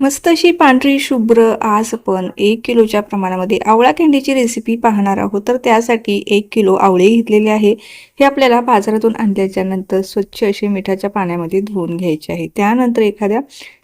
मस्त अशी पांढरी शुभ्र आज आपण एक किलोच्या प्रमाणामध्ये आवळा कँडीची रेसिपी पाहणार आहोत. तर त्यासाठी एक किलो आवळे घेतलेले आहे. हे आपल्याला बाजारातून आणल्याच्या नंतर स्वच्छ असे मिठाच्या पाण्यामध्ये धुवून घ्यायचे आहे. त्यानंतर एखाद्या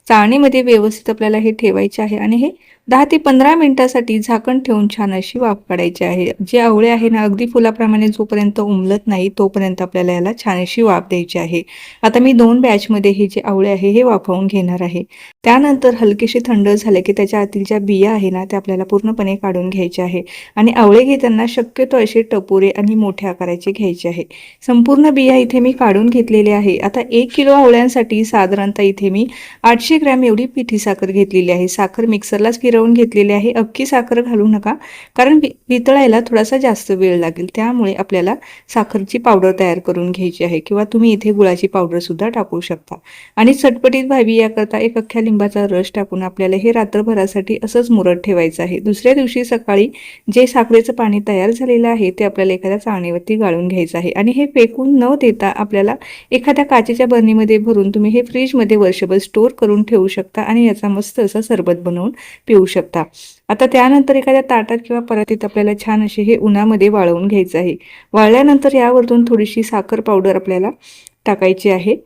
चाळणीमध्ये व्यवस्थित आपल्याला हे ठेवायचे आहे आणि हे दहा ते पंधरा मिनिटासाठी झाकण ठेवून छान अशी वाफ काढायची आहे. जे आवळे आहे ना अगदी फुलाप्रमाणे जोपर्यंत उमलत नाही तोपर्यंत आपल्याला याला छान अशी वाफ द्यायची आहे. आता मी दोन बॅचमध्ये हे जे आवळे आहे हे वाफवून घेणार आहे. त्यानंतर हलकेशी थंड झाले की त्याच्या आतील ज्या बिया आहे ना त्या आपल्याला पूर्णपणे काढून घ्यायचे आहे. आणि आवळे घेताना शक्यतो असे टपोरे आणि मोठ्या आकाराचे घ्यायचे आहे. संपूर्ण बिया इथे मी काढून घेतलेले आहे. आता एक किलो आवळ्यांसाठी साधारणतः इथे मी आठशे ग्रॅम एवढी पिठी साखर घेतलेली आहे. साखर मिक्सरलाच फिरवून घेतलेली आहे. अख्खी साखर घालू नका. कारण वितळायला थोडासा जास्त वेळ लागेल. त्यामुळे आपल्याला साखरची पावडर तयार करून घ्यायची आहे किंवा तुम्ही इथे गुळाची पावडर सुद्धा टाकू शकता. आणि चटपटीत व्हावी याकरता एक अख्ख्या लिंबाचा रस टाकून आपल्याला हे रात्रभरासाठी असंच मुरत ठेवायचं आहे. दुसऱ्या दिवशी सकाळी जे साखरेचं पाणी तयार झालेलं आहे ते आपल्याला एखाद्या चाळणीवरती गाळून घ्यायचं आहे. आणि हे फेकून न देता आपल्याला एखाद्या काचेच्या बरणीमध्ये भरून तुम्ही हे फ्रीजमध्ये वर्षभर स्टोअर करून ठेवू शकता आणि याचा मस्त असा सरबत बनवून पिऊ शकता. आता त्यानंतर एखाद्या ताटात किंवा परातीत आपल्याला छान असे हे उन्हामध्ये वाळवून घ्यायचं आहे. वाळल्यानंतर यावरतून थोडीशी साखर पावडर आपल्याला टाकायची आहे.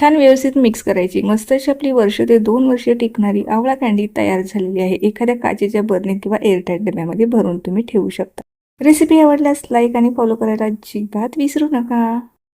छान व्यवस्थित मिक्स करायची. मस्त अशी आपली वर्ष ते दोन वर्षे टिकणारी आवळा कँडी तयार झालेली आहे. एखाद्या काचेच्या बरणीत किंवा एअरटाईट डब्यामध्ये भरून तुम्ही ठेवू शकता. रेसिपी आवडल्यास लाईक आणि फॉलो करायला अजिबात विसरू नका.